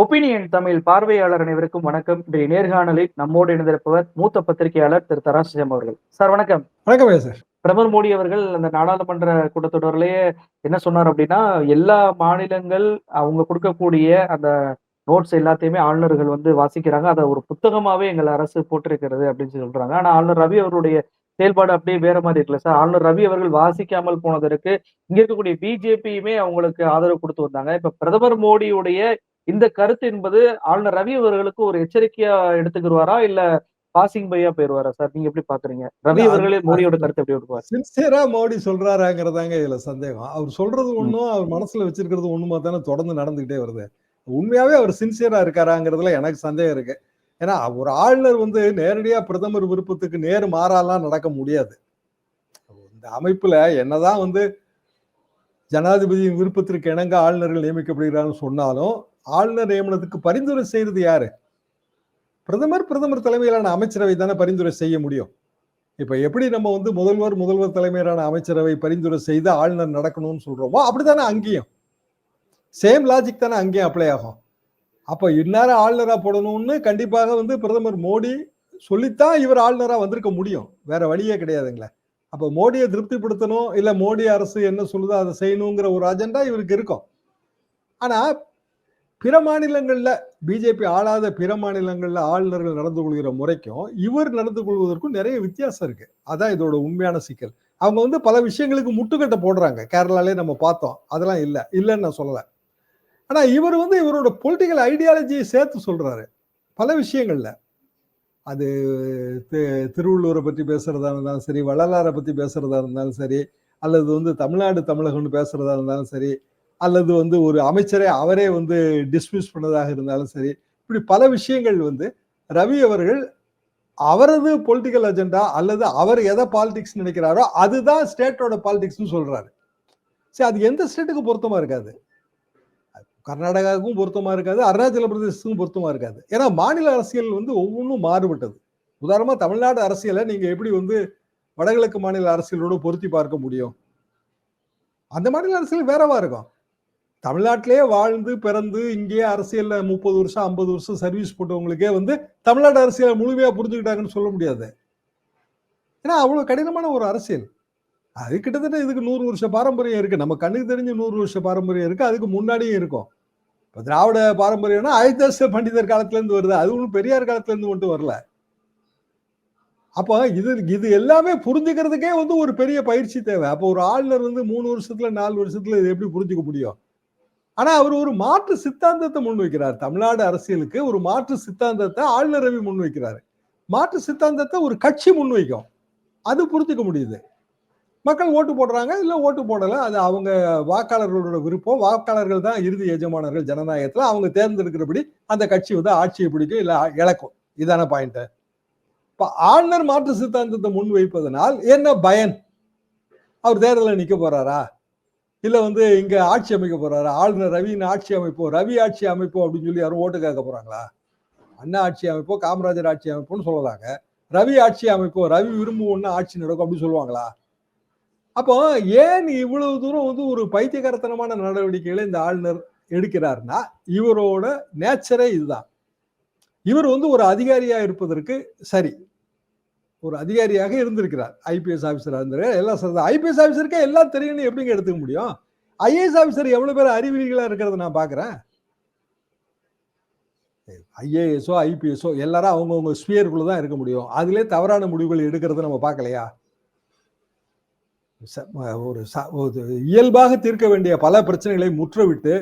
Opinion Tamil பார்வையாளர் அனைவருக்கும் வணக்கம். இன்றைய நேர்காணலில் நம்மோடு இணைந்திருப்பவர் மூத்த பத்திரிகையாளர் திரு தராசியம் அவர்கள். சார் வணக்கம். வணக்கம் சார். பிரதமர் மோடி அவர்கள் அந்த நாடாளுமன்ற கூட்டத்தொடரிலேயே என்ன சொன்னார் அப்படின்னா எல்லா மாநிலங்கள் அவங்க கொடுக்கக்கூடிய அந்த நோட்ஸ் எல்லாத்தையுமே ஆளுநர்கள் வந்து வாசிக்கிறாங்க. அதை ஒரு புத்தகமாவே எங்கள் அரசு போட்டிருக்கிறது அப்படின்னு சொல்றாங்க. ஆனா ஆளுநர் ரவி அவருடைய செயல்பாடு அப்படியே வேற மாதிரி இருக்குல்ல சார். ஆளுநர் ரவி அவர்கள் வாசிக்காமல் போனதற்கு இங்க இருக்கக்கூடிய பிஜேபியுமே அவங்களுக்கு ஆதரவு கொடுத்து வந்தாங்க. இப்ப பிரதமர் மோடியுடைய இந்த கருத்து என்பது ஆளுநர் ரவி அவர்களுக்கு ஒரு எச்சரிக்கையா எடுத்துக்கிடுவாரா இல்ல பாசிங் பையா போயிருவாரா சார்? நீங்க எப்படி பாக்குறீங்க? ரவி அவர்களே மோடியோட கருத்து எப்படி எடுப்பார்? சின்சியரா மோடி சொல்றாராங்கிறதாங்க இதுல சந்தேகம். அவர் சொல்றது ஒண்ணும் அவர் மனசுல வச்சிருக்கிறது ஒண்ணுமா தானே தொடர்ந்து நடந்துகிட்டே வருது. உண்மையாவே அவர் சின்சியரா இருக்காராங்கிறதுல எனக்கு சந்தேகம் இருக்கு. ஏன்னா ஒரு ஆளுநர் வந்து நேரடியா பிரதமர் விருப்பத்துக்கு நேர் மாறாலாம் நடக்க முடியாது. இந்த அமைப்புல என்னதான் வந்து ஜனாதிபதியின் விருப்பத்திற்கு இணங்க ஆளுநர்கள் நியமிக்கப்படுகிறான்னு சொன்னாலும் ஆளுநர் நியமனத்துக்கு பரிந்துரை செய்யறது யாரு? பிரதமர் பிரதமர் தலைமையிலான அமைச்சரவை தானே பரிந்துரை செய்ய முடியும். இப்போ எப்படி நம்ம வந்து முதல்வர் முதல்வர் தலைமையிலான அமைச்சரவை பரிந்துரை செய்து ஆளுநர் நடக்கணும்னு சொல்றோமோ அப்படித்தானே அங்கேயும். சேம் லாஜிக் தானே அங்கேயும் அப்ளை ஆகும். அப்போ இந்நேரம் ஆளுநராக போடணும்னு கண்டிப்பாக வந்து பிரதமர் மோடி சொல்லித்தான் இவர் ஆளுநராக வந்திருக்க முடியும். வேற வழியே கிடையாதுங்களே. அப்போ மோடியை திருப்திப்படுத்தணும் இல்லை மோடி அரசு என்ன சொல்லுதோ அதை செய்யணுங்கிற ஒரு அஜெண்டா இவருக்கு இருக்கும். ஆனால் பிற மாநிலங்களில் பிஜேபி ஆளாத பிற மாநிலங்களில் ஆளுநர்கள் நடந்து கொள்கிற முறைக்கும் இவர் நடந்து கொள்வதற்கும் நிறைய வித்தியாசம் இருக்கு. அதான் இதோட உண்மையான சிக்கல். அவங்க வந்து பல விஷயங்களுக்கு முட்டுக்கட்டை போடுறாங்க. கேரளாலே நம்ம பார்த்தோம். அதெல்லாம் இல்லை. இல்லைன்னு நான் சொல்லலை. ஆனால் இவர் வந்து இவரோட பொலிட்டிக்கல் ஐடியாலஜியை சேர்த்து சொல்கிறாரு பல விஷயங்களில். அது திருவள்ளுவரை பற்றி பேசுகிறதா இருந்தாலும் சரி வள்ளலாரை பற்றி பேசுறதா இருந்தாலும் சரி அல்லது வந்து தமிழ்நாடு தமிழகம்னு பேசுறதா இருந்தாலும் சரி அல்லது வந்து ஒரு அமைச்சரை அவரே வந்து டிஸ்மிஸ் பண்ணதாக இருந்தாலும் சரி இப்படி பல விஷயங்கள் வந்து ரவி அவர்கள் அவரது பொலிட்டிக்கல் அஜெண்டா அல்லது அவர் எதை பாலிடிக்ஸ் நினைக்கிறாரோ அதுதான் ஸ்டேட்டோட பாலிடிக்ஸ்னு சொல்றாரு. சரி அது எந்த ஸ்டேட்டுக்கு பொருத்தமா இருக்காது? கர்நாடகாவுக்கும் பொருத்தமா இருக்காது அருணாச்சல பிரதேசத்துக்கும் பொருத்தமா இருக்காது. ஏன்னா மாநில அரசியல் வந்து ஒவ்வொன்றும் மாறுபட்டது. உதாரணமா தமிழ்நாடு அரசியலை நீங்க எப்படி வந்து வடகிழக்கு மாநில அரசியலோடு பொருத்தி பார்க்க முடியும்? அந்த மாநில அரசியல் வேறவா இருக்கும்? தமிழ்நாட்டிலேயே வாழ்ந்து பிறந்து இங்கேயே அரசியல்ல முப்பது வருஷம் ஐம்பது வருஷம் சர்வீஸ் போட்டவங்களுக்கே வந்து தமிழ்நாடு அரசியலை முழுமையா புரிஞ்சுக்கிட்டாங்கன்னு சொல்ல முடியாது. ஏன்னா அவ்வளோ கடினமான ஒரு அரசியல். அது கிட்டத்தட்ட இதுக்கு நூறு வருஷ பாரம்பரியம் இருக்கு. நம்ம கண்ணுக்கு தெரிஞ்ச நூறு வருஷ பாரம்பரியம் இருக்கு. அதுக்கு முன்னாடியும் இருக்கும். இப்போ திராவிட பாரம்பரியம்னா ஆயுதாச பண்டிதர் காலத்துலேருந்து வருது. அது ஒன்றும் பெரியார் காலத்துலேருந்து மட்டும் வரல. அப்போ இது இது எல்லாமே புரிஞ்சுக்கிறதுக்கே வந்து ஒரு பெரிய பயிற்சி தேவை. அப்போ ஒரு ஆளுநர் வந்து மூணு வருஷத்துல நாலு வருஷத்துல இது எப்படி புரிஞ்சுக்க முடியும்? ஆனா அவர் ஒரு மாற்று சித்தாந்தத்தை முன்வைக்கிறார். தமிழ்நாடு அரசியலுக்கு ஒரு மாற்று சித்தாந்தத்தை ஆளுநர் ரவி முன்வைக்கிறாரு. மாற்று சித்தாந்தத்தை ஒரு கட்சி முன்வைக்கும். அது புரிஞ்சுக்க முடியுது. மக்கள் ஓட்டு போடுறாங்க இல்லை ஓட்டு போடலை அது அவங்க வாக்காளர்களோட விருப்பம். வாக்காளர்கள் தான் இறுதி எஜமானர்கள் ஜனநாயகத்தில். அவங்க தேர்ந்தெடுக்கிறபடி அந்த கட்சி வந்து ஆட்சியை பிடிக்கும் இல்லை இழக்கும். இதான பாயிண்ட்டு இப்போ ஆளுநர் மாற்று சித்தாந்தத்தை முன் வைப்பதனால் என்ன பயன்? அவர் தேர்தலில் நிற்க போறாரா? இல்லை வந்து இங்கே ஆட்சி அமைக்க போகிறாரு ஆளுநர் ரவின்னு ஆட்சி அமைப்போம் ரவி ஆட்சி அமைப்போம் அப்படின்னு சொல்லி யாரும் ஓட்டு கேட்க போகிறாங்களா அண்ணா ஆட்சி அமைப்போம் காமராஜர் ஆட்சி அமைப்போம்னு சொல்லலாங்க. ரவி ஆட்சி அமைப்போம் ரவி விரும்புவோம்னு ஆட்சி நடக்கும் அப்படின்னு சொல்லுவாங்களா? அப்போ ஏன் இவ்வளவு தூரம் வந்து ஒரு பைத்தியகரத்தனமான நடவடிக்கைகளை இந்த ஆளுநர் எடுக்கிறார்னா இவரோட நேச்சரே இதுதான். இவர் வந்து ஒரு அதிகாரியா இருப்பதற்கு சரி. ஒரு அதிகாரியாக இருந்திருக்கிறார். ஐபிஎஸ் ஆஃபீஸராக இருந்தார் எல்லாம் சார் ஐபிஎஸ் ஆஃபீஸருக்கே எல்லாம் தெரியும்னு எப்படிங்க எடுத்துக்க முடியும்? ஐஏஎஸ் ஆஃபீஸர் எவ்வளோ பேர் அறிவியலிகளா இருக்கிறத நான் பார்க்குறேன் ஐஏஎஸோ ஐபிஎஸ்ஸோ எல்லாரும் அவங்கவுங்க ஸ்பியருக்குள்ளே தான் இருக்க முடியும். அதிலே தவறான முடிவுகள் எடுக்கிறது நம்ம பார்க்கலையா ஒரு இயல்பாக தீர்க்க வேண்டிய பல பிரச்சனைகளை முற்றவிட்டு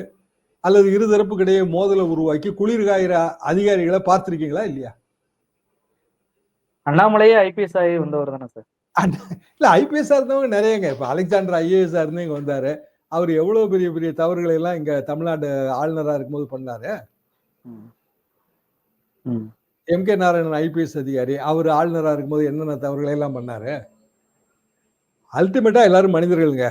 அல்லது இருதரப்புக்கிடையே மோதலை உருவாக்கி குளிர்காயிற அதிகாரிகளை பார்த்துருக்கீங்களா இல்லையா? அண்ணாமலையே ஐபிஎஸ் ஆகி வந்தவர் தானே சார் இல்ல ஐபிஎஸ் இருந்தவங்க நிறையங்க. இப்ப அலெக்சாண்டர் ஐஏஎஸ் இருந்து இங்க வந்தாரு. அவர் எவ்வளவு பெரிய பெரிய தவறுகளை எல்லாம் இங்க தமிழ்நாடு ஆளுநரா இருக்கும்போது பண்ணாரு? எம் கே நாராயணன் ஐபிஎஸ் அதிகாரி அவர் ஆளுநரா இருக்கும்போது என்னென்ன தவறுகளை எல்லாம் பண்ணாரு? அல்டிமேட்டா எல்லாரும் மனிதர்களுங்க.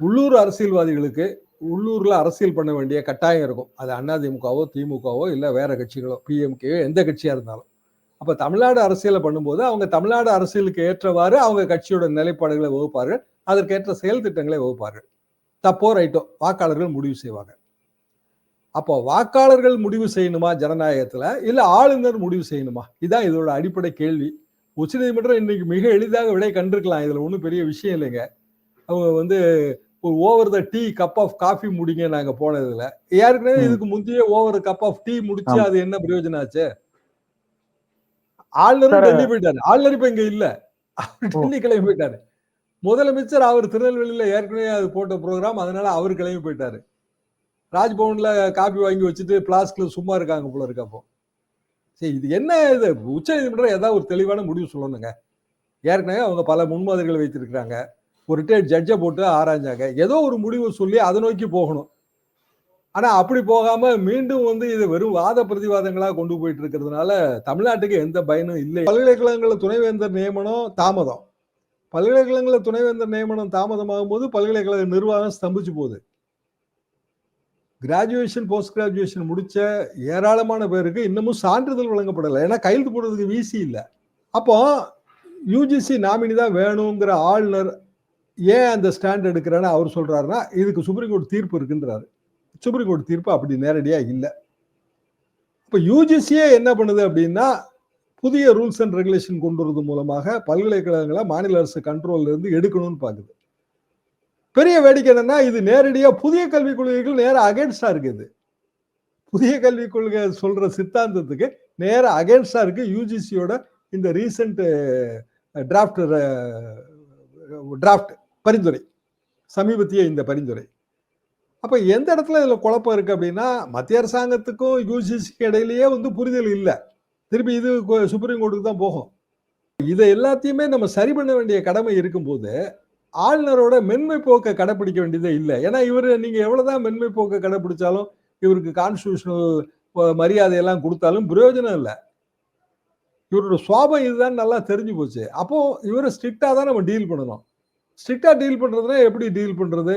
உள்ளூர் அரசியல்வாதிகளுக்கு உள்ளூர்ல அரசியல் பண்ண வேண்டிய கட்டாயம் இருக்கும். அது அதிமுகவோ திமுகவோ இல்ல வேற கட்சிகளோ பிஎம்கேயோ எந்த கட்சியா இருந்தாலும். அப்ப தமிழ்நாடு அரசியலை பண்ணும்போது அவங்க தமிழ்நாடு அரசியலுக்கு ஏற்றவாறு அவங்க கட்சியோட நிலைப்பாடுகளை வகுப்பார்கள். அதற்கேற்ற செயல் திட்டங்களை வகுப்பார்கள். தப்போ ரைட்டோ வாக்காளர்கள் முடிவு செய்வாங்க. அப்போ வாக்காளர்கள் முடிவு செய்யணுமா ஜனநாயகத்துல? இல்ல ஆளுநர் முடிவு செய்யணுமா? இதான் இதோட அடிப்படை கேள்வி. உச்சநீதிமன்றம் இன்னைக்கு மிக எளிதாக விடை கண்டிருக்கலாம். இதுல ஒன்றும் பெரிய விஷயம் இல்லைங்க. அவங்க வந்து ஒரு over the tea cup of coffee முடிங்க நாங்க போனதுல ஏற்கனவே. இதுக்கு முந்தைய ஓவர் கப் ஆஃப் டீ முடிச்சு. அது என்ன பிரயோஜனம் ஆச்சு? ஆளுநரும் டெல்லி போயிட்டாரு. ஆளுநர் இப்ப இங்க இல்ல. டெல்லி கிளம்பி போயிட்டாரு. முதலமைச்சர் அவர் திருநெல்வேலியில ஏற்கனவே அது போட்ட ப்ரோக்ராம் அதனால அவர் கிளம்பி போயிட்டாரு. ராஜ்பவன்ல காப்பி வாங்கி வச்சுட்டு பிளாஸ்க்ல சும்மா இருக்காங்க போல இருக்கு அப்போ. சரி இது என்ன இது? உச்ச நீதிமன்றம் ஏதாவது ஒரு தெளிவான முடிவு சொல்லணுங்க. ஏற்கனவே அவங்க பல முன்மாதிரிகள் வைத்திருக்கிறாங்க. ஒரு ரிட்டையர்ட் ஜட்ஜை போட்டு ஆராய்ஞ்சாங்க. ஏதோ ஒரு முடிவு சொல்லி அதை நோக்கி போகணும். ஆனா அப்படி போகாம மீண்டும் வந்து இது வெறும் வாத பிரதிவாதங்களா கொண்டு போயிட்டு இருக்கிறதுனால தமிழ்நாட்டுக்கு எந்த பயனும் இல்லை. பல்கலைக்கழகங்கள துணைவேந்தர் நியமனம் தாமதம். பல்கலைக்கழகங்கள துணைவேந்தர் நியமனம் தாமதமாகும் போது பல்கலைக்கழக நிர்வாகம் ஸ்தம்பிச்சு போகுது. கிராஜுவேஷன் போஸ்ட் கிராஜுவேஷன் முடிச்ச ஏராளமான பேருக்கு இன்னமும் சான்றிதழ் வழங்கப்படலை. ஏன்னா கையெழுத்து போடுறதுக்கு வீசி இல்லை. அப்போ யூஜிசி நாமினி தான் வேணுங்கிற ஆளுநர் ஏன் அந்த ஸ்டாண்ட் எடுக்கிறேன்னு அவர் சொல்றாருன்னா இதுக்கு சுப்ரீம் கோர்ட் தீர்ப்பு இருக்குன்றாரு. சுப்ரீம் கோர்ட் தீர்ப்பு அப்படி நேரடியாக இல்லை. இப்போ யூஜிசியே என்ன பண்ணுது அப்படின்னா புதிய ரூல்ஸ் அண்ட் ரெகுலேஷன் கொண்டு வரது மூலமாக பல்கலைக்கழகங்களை மாநில அரசு கண்ட்ரோல்ல இருந்து எடுக்கணும்னு பார்க்குது பெரிய வேடிக்கை என்னன்னா இது நேரடியாக புதிய கல்விக் கொள்கைகள் நேராக அகேன்ஸ்டா இருக்குது புதிய கல்விக் கொள்கை சொல்ற சித்தாந்தத்துக்கு நேராக அகேன்ஸ்டா இருக்கு யூஜிசியோட இந்த ரீசன்ட் டிராஃப்ட் டிராஃப்ட் பரிந்துரை. சமீபத்திய இந்த பரிந்துரை. அப்போ எந்த இடத்துல இதில் குழப்பம் இருக்கு அப்படின்னா மத்திய அரசாங்கத்துக்கும் யூஜிசிக்கு இடையிலேயே வந்து புரிதல் இல்லை. திருப்பி இது சுப்ரீம் கோர்ட்டுக்கு தான் போகும். இதை எல்லாத்தையுமே நம்ம சரி பண்ண வேண்டிய கடமை இருக்கும்போது ஆளுநரோட மென்மை போக்கை கடைப்பிடிக்க வேண்டியதே இல்லை. ஏன்னா இவர் நீங்கள் எவ்வளோதான் மென்மை போக்கை கடைப்பிடிச்சாலும் இவருக்கு கான்ஸ்டியூஷனல் மரியாதையெல்லாம் கொடுத்தாலும் பிரயோஜனம் இல்லை. இவரோட சுவாபம் இதுதான் நல்லா தெரிஞ்சு போச்சு. அப்போது இவரை ஸ்ட்ரிக்டாக தான் நம்ம டீல் பண்ணணும். ஸ்ட்ரிக்டாக டீல் பண்ணுறதுனா எப்படி டீல் பண்ணுறது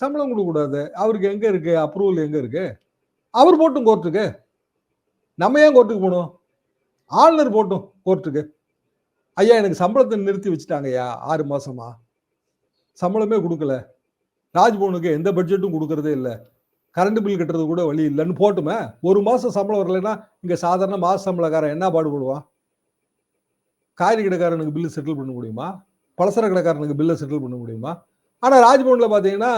சம்பளம் கொடுக்கக்கூடாது அவருக்கு எங்கே இருக்கு? அப்ரூவல் எங்கே இருக்கு? அவர் போட்டும் கோர்ட்டுக்கு நம்ம ஏன் கோர்ட்டுக்கு போகணும்? ஆளுநர் போட்டும் கோர்ட்டுக்கு ஐயா எனக்கு சம்பளத்தை நிறுத்தி வச்சுட்டாங்க ஐயா ஆறு மாசமா. சம்பளமே கொடுக்கல. ராஜ்பவனுக்கு எந்த பட்ஜெட்டும் கொடுக்கறதே இல்லை. கரண்ட் பில் கட்டுறது கூட வழி இல்லைன்னு போட்டுமே ஒரு மாதம் சம்பளம் வரலைன்னா இங்கே சாதாரண மாத சம்பளக்காரன் என்ன பாடுபடுவான் காய்கறி கடைக்காரனுக்கு பில்லு செட்டில் பண்ண முடியுமா? பலசர கடைக்காரனுக்கு பில்லை செட்டில் பண்ண முடியுமா? ஆனால் ராஜ்பவனில் பார்த்தீங்கன்னா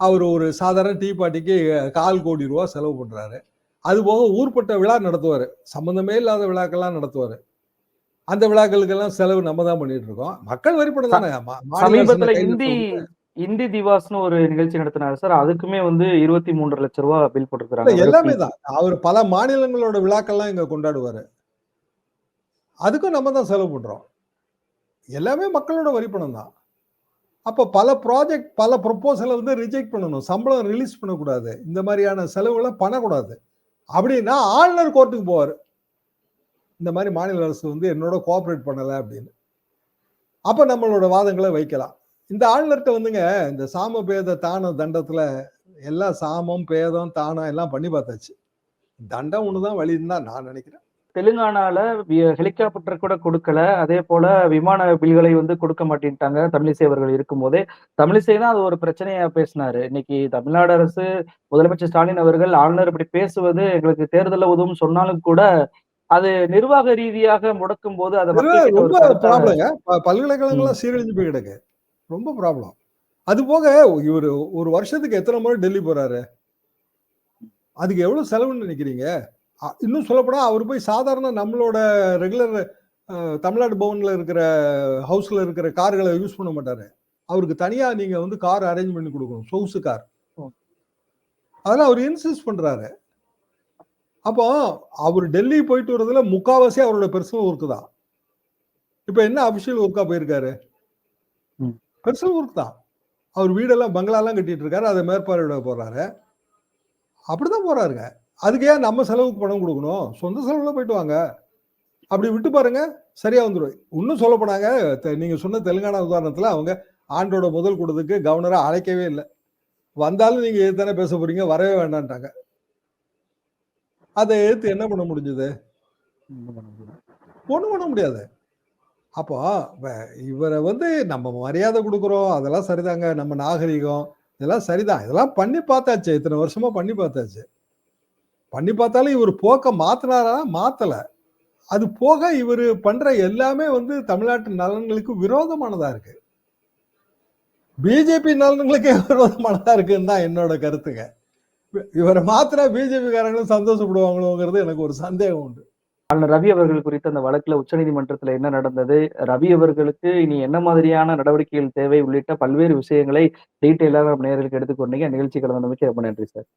அவர் ஒரு சாதாரண டீ பார்ட்டிக்கு கால் கோடி ரூபா செலவு பண்றாரு. அது போக ஊர்பட்ட விழா நடத்துவார். சம்பந்தமே இல்லாத விழாக்கள்லாம் நடத்துவார். அந்த விழாக்களுக்கெல்லாம் செலவு நம்ம தான் பண்ணிட்டு இருக்கோம். மக்கள் வரி பணம் தானே சமீபத்துல இந்தி. இந்தி திவாஸ்னு ஒரு நிகழ்ச்சி நடத்தினாரு சார். அதுக்குமே வந்து இருபத்தி மூன்று லட்சம் ரூபாய் பில் போட்டிருக்காங்க எல்லாமே தான். அவர் பல மாநிலங்களோட விழாக்கள்லாம் இங்க கொண்டாடுவாரு. அதுக்கும் நம்ம தான் செலவு பண்றோம். எல்லாமே மக்களோட வரி பணம் தான். அப்போ பல ப்ராஜெக்ட் பல ப்ரொப்போசலை வந்து ரிஜெக்ட் பண்ணணும். சம்பளம் ரிலீஸ் பண்ணக்கூடாது. இந்த மாதிரியான செலவுகளை பண்ணக்கூடாது. அப்படின்னா ஆளுநர் கோர்ட்டுக்கு போவார். இந்த மாதிரி மாநில அரசு வந்து என்னோட கோஆப்ரேட் பண்ணலை அப்படின்னு. அப்போ நம்மளோட வாதங்களை வைக்கலாம். இந்த ஆளுநர்கிட்ட வந்துங்க இந்த சாம பேத தான தண்டத்தில் எல்லாம் சாமம் பேதம் தானம் எல்லாம் பண்ணி பார்த்தாச்சு. தண்டம் ஒன்று தான் வழின்னு தான் நான் நினைக்கிறேன். தெலுங்கானால ஹெலிகாப்டர் கூட கொடுக்கல. அதே போல விமான பில்களை வந்து கொடுக்க மாட்டேன்ட்டாங்க. தமிழிசை அவர்கள் இருக்கும்போதே. தமிழிசை தான் அது ஒரு பிரச்சனையா பேசினாரு. இன்னைக்கு தமிழ்நாடு அரசு முதலமைச்சர் ஸ்டாலின் அவர்கள் ஆளுநர் இப்படி பேசுவது எங்களுக்கு தேர்தலில் உதவும் சொன்னாலும் கூட அது நிர்வாக ரீதியாக முடக்கும் போது அதை பல்கலைக்கழகங்கள்லாம் சீரழிஞ்சு போய் கிடக்கு ரொம்ப ப்ராப்ளம் அது போக இவர் ஒரு வருஷத்துக்கு எத்தனை முறை டெல்லி போறாரு? அதுக்கு எவ்வளவு செலவுன்னு நினைக்கிறீங்க? இன்னும் சொல்லப்போனா அவர் போய் சாதாரண நம்மளோட ரெகுலர் தமிழ்நாடு பவன்ல இருக்கிற ஹவுஸ்ல இருக்கிற கார்களை யூஸ் பண்ண மாட்டாரு. அவருக்கு தனியா நீங்க வந்து கார் அரேஞ்ச் பண்ணி கொடுக்கணும் சொகுசு கார். அதெல்லாம் அவர் இன்சிஸ்ட் பண்றாரு. அப்போ அவர் டெல்லி போயிட்டு வர்றதுல முக்காவாசி அவரோட பர்சனல் ஒர்க் தான். இப்ப என்ன அபிஷியல் ஒர்க்கா போயிருக்காரு. பர்சனல் ஒர்க் தான். அவர் வீடெல்லாம் பங்களாலாம் கட்டிட்டு இருக்காரு அதை மேற்பார்வையிட போறாரு. அப்படிதான் போறாருங்க. அதுக்கு ஏன் நம்ம செலவுக்கு பணம் கொடுக்கணும்? சொந்த செலவுல போயிட்டு வாங்க. அப்படி விட்டு பாருங்க சரியா வந்துடும் இன்னும் சொல்ல போனாங்க நீங்க சொன்ன தெலுங்கானா உதாரணத்துல அவங்க ஆண்டோட முதல் கூட்டத்துக்கு கவர்னரா அழைக்கவே இல்லை. வந்தாலும் நீங்க எதுதானே பேச போறீங்க வரவே வேண்டான்ட்டாங்க. அதை எடுத்து என்ன பண்ண முடிஞ்சது? ஒண்ணும் பண்ண முடியாது. அப்போ இவரை வந்து நம்ம மரியாதை கொடுக்குறோம் அதெல்லாம் சரிதாங்க. நம்ம நாகரிகம் இதெல்லாம் சரிதான். இதெல்லாம் பண்ணி பார்த்தாச்சு இத்தனை வருஷமா பண்ணி பார்த்தாச்சு. பண்ணி பார்த்தாலும் இவர் போக்க மாத்தினாரா? மாத்தல. அது போக இவர் பண்ற எல்லாமே வந்து தமிழ்நாட்டு நலன்களுக்கு விரோதமானதா இருக்கு. பிஜேபி நலன்களுக்கே விரோதமானதா இருக்குன்னு தான் என்னோட கருத்துங்க. இவரை மாத்தினா பிஜேபி காரங்களும் சந்தோஷப்படுவாங்களோங்கிறது எனக்கு ஒரு சந்தேகம் உண்டு. ஆனால் ரவி அவர்கள் குறித்த அந்த வழக்குல உச்சநீதிமன்றத்துல என்ன நடந்தது? ரவி அவர்களுக்கு இனி என்ன மாதிரியான நடவடிக்கைகள் தேவை? உள்ளிட்ட பல்வேறு விஷயங்களை டீட்டெயிலாக நம்ம நேர்களுக்கு எடுத்துக்கொண்டீங்க நிகழ்ச்சி கலந்து ரொம்ப நன்றி சார்.